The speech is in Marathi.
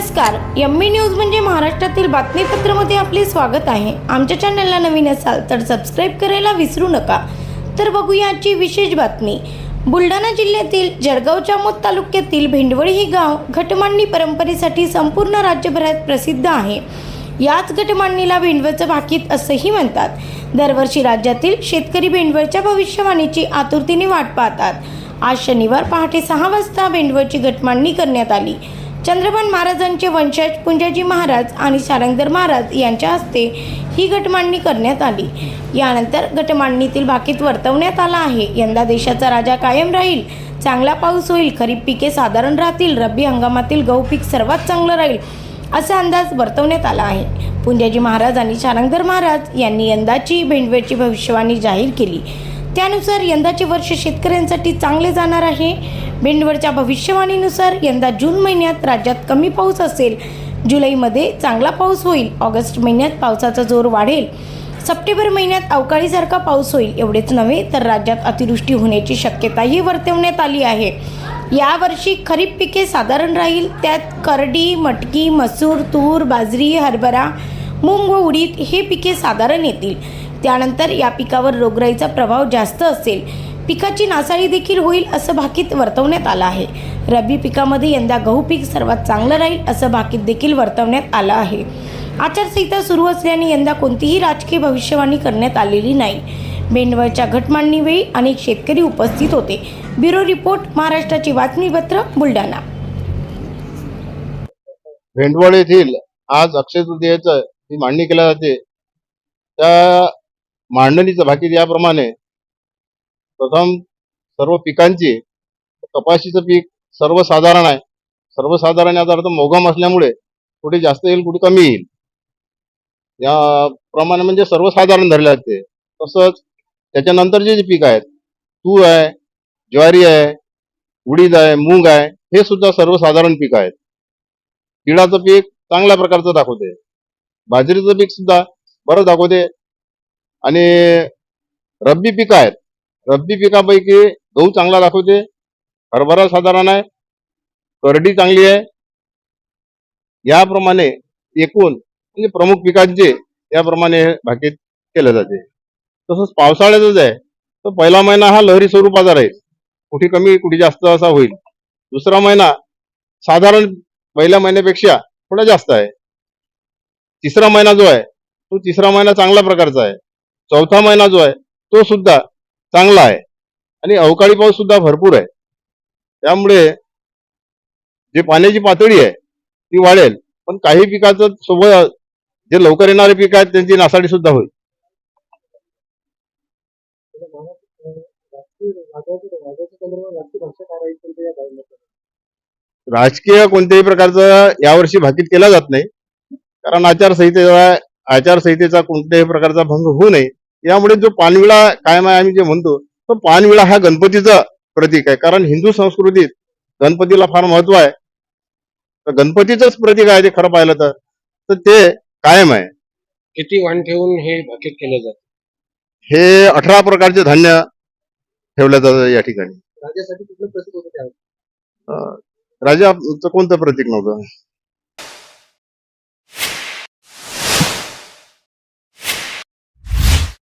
नमस्कार यम्मी न्यूज म्हणजे महाराष्ट्रातील बातमीपत्रामध्ये आपले स्वागत आहे. आमच्या चॅनलला नवीन असाल तर सबस्क्राईब करायला विसरू नका. तर बघूया आजची विशेष बातमी. बुलढाणा जिल्ह्यातील जळगावच्या मोत तालुक्यातील भेंडवळी हे गाव घटमांडणी परंपरेसाठी संपूर्ण राज्यभरात प्रसिद्ध आहे. याच घटमांडणीला भेंडवळचं भाकीत असंही म्हणतात. दरवर्षी राज्यातील शेतकरी भेंडवळच्या भविष्यवाणीची आतुरतेने वाट पाहतात. आज शनिवार पहाटे सहा वाजता भेंडवळची घटमांडणी करण्यात आली. चंद्रभान महाराजांचे वंशज पुंजाजी महाराज आणि सारंगधर महाराज यांच्या हस्ते ही गटमांडणी करण्यात आली. यानंतर गटमांडणीतील भाकीत वर्तवण्यात आला आहे. यंदा देशाचा राजा कायम राहील. चांगला पाऊस होईल. खरीप पिके साधारण राहतील. रब्बी हंगामातील गहू पीक सर्वात चांगलं राहील असा अंदाज वर्तवण्यात आला आहे. पुंजाजी महाराज आणि शारंगधर महाराज यांनी यंदाची भेंडवेळची भविष्यवाणी जाहीर केली. त्यानुसार यंदाचे वर्ष शेतकऱ्यांसाठी चांगले जाणार आहे. भेंडवळच्या भविष्यवाणीनुसार यंदा जून महिन्यात राज्यात कमी पाऊस असेल. जुलैमध्ये चांगला पाऊस होईल. ऑगस्ट महिन्यात पावसाचा जोर वाढेल. सप्टेंबर महिन्यात अवकाळीसारखा पाऊस होईल. एवढेच नव्हे तर राज्यात अतिवृष्टी होण्याची शक्यताही वर्तवण्यात आली आहे. यावर्षी खरीप पिके साधारण राहील. त्यात करडी मटकी मसूर तूर बाजरी हरभरा मूग व उडीद हे पिके साधारण येतील. त्यानंतर या पिकावर रोगराईचा प्रभाव जास्त असेल. पिकाची नासाडी देखील होईल असं भाकीत वर्तवण्यात आलं आहे. रब्बी पिकामध्ये यंदा गहू पीक सर्वात चांगलं राहील असं भाकीत देखील वर्तवण्यात आलं आहे. आचारसंहिता सुरू असल्याने यंदा कोणतीही राजकीय भविष्यवाणी करण्यात आलेली नाही. बेंडवळच्या घटमांडणीवेळी अनेक शेतकरी उपस्थित होते. ब्युरो रिपोर्ट महाराष्ट्राची बातमीपत्र बुलढाणा. भेंडवळ येथील आज अक्षय तृतीयेचं मांडणी केल्या जाते. त्या मांडणीचं भाकीत याप्रमाणे प्रथम सर्व पिकांची कपाशीचं पीक सर्वसाधारण आहे. सर्वसाधारण याचा अर्थ मोगम असल्यामुळे कुठे जास्त येईल कुठे कमी येईल. या प्रमाणे म्हणजे सर्वसाधारण धरले जाते. तसंच त्याच्यानंतरचे जे पीक आहेत तूर आहे ज्वारी आहे उडीद आहे मूग आहे हे सुद्धा सर्वसाधारण पीक आहेत. तिळाचं पीक चांगल्या प्रकारचं दाखवते. बाजरीचं पीक सुद्धा बरं दाखवते. आणि रब्बी पीक आहेत रब्बी पिकापैकी गहू चांगला दाखवते. हरभरा साधारण आहे. करडी चांगली आहे. याप्रमाणे एकूण म्हणजे प्रमुख पिकांचे याप्रमाणे भाकीत केलं जाते. तसंच पावसाळ्यातच आहे. तर पहिला महिना हा लहरी स्वरूपाचा राहील कुठे कमी कुठे जास्त असा होईल. दुसरा महिना साधारण पहिल्या महिन्यापेक्षा थोडा जास्त आहे. तिसरा महिना जो आहे तो तिसरा महिना चांगल्या प्रकारचा आहे. चौथा महिना जो आहे तो सुद्धा चांगला आहे. आणि अवकाळी पाऊस सुद्धा भरपूर आहे. त्यामुळे जे पाण्याची पातळी आहे ती वाढेल. पण काही पिकाचं सोबत जे लवकर येणारे पीक आहेत त्यांची नासाडी सुद्धा होईल. राजकीय कोणत्याही प्रकारचं यावर्षी भाकीत केला जात नाही. कारण आचारसंहितेचा आचारसंहितेचा कोणत्याही प्रकारचा भंग होऊ नये. यामुळे जो पानविळा कायम आहे आम्ही जे म्हणतो तो पानविळा हा गणपतीचं प्रतीक आहे. कारण हिंदू संस्कृतीत गणपतीला फार महत्त्व आहे. तर गणपतीचंच प्रतीक आहे ते खरं पाहिलं तर. तर ते कायम आहे. किती वाण ठेवून हे भाकीत केलं जातं? हे अठरा प्रकारचे धान्य ठेवलं जातं या ठिकाणी. राज्यासाठी कुठलं प्रतीक होतं अं, राजाचं कोणतं प्रतीक नव्हतं?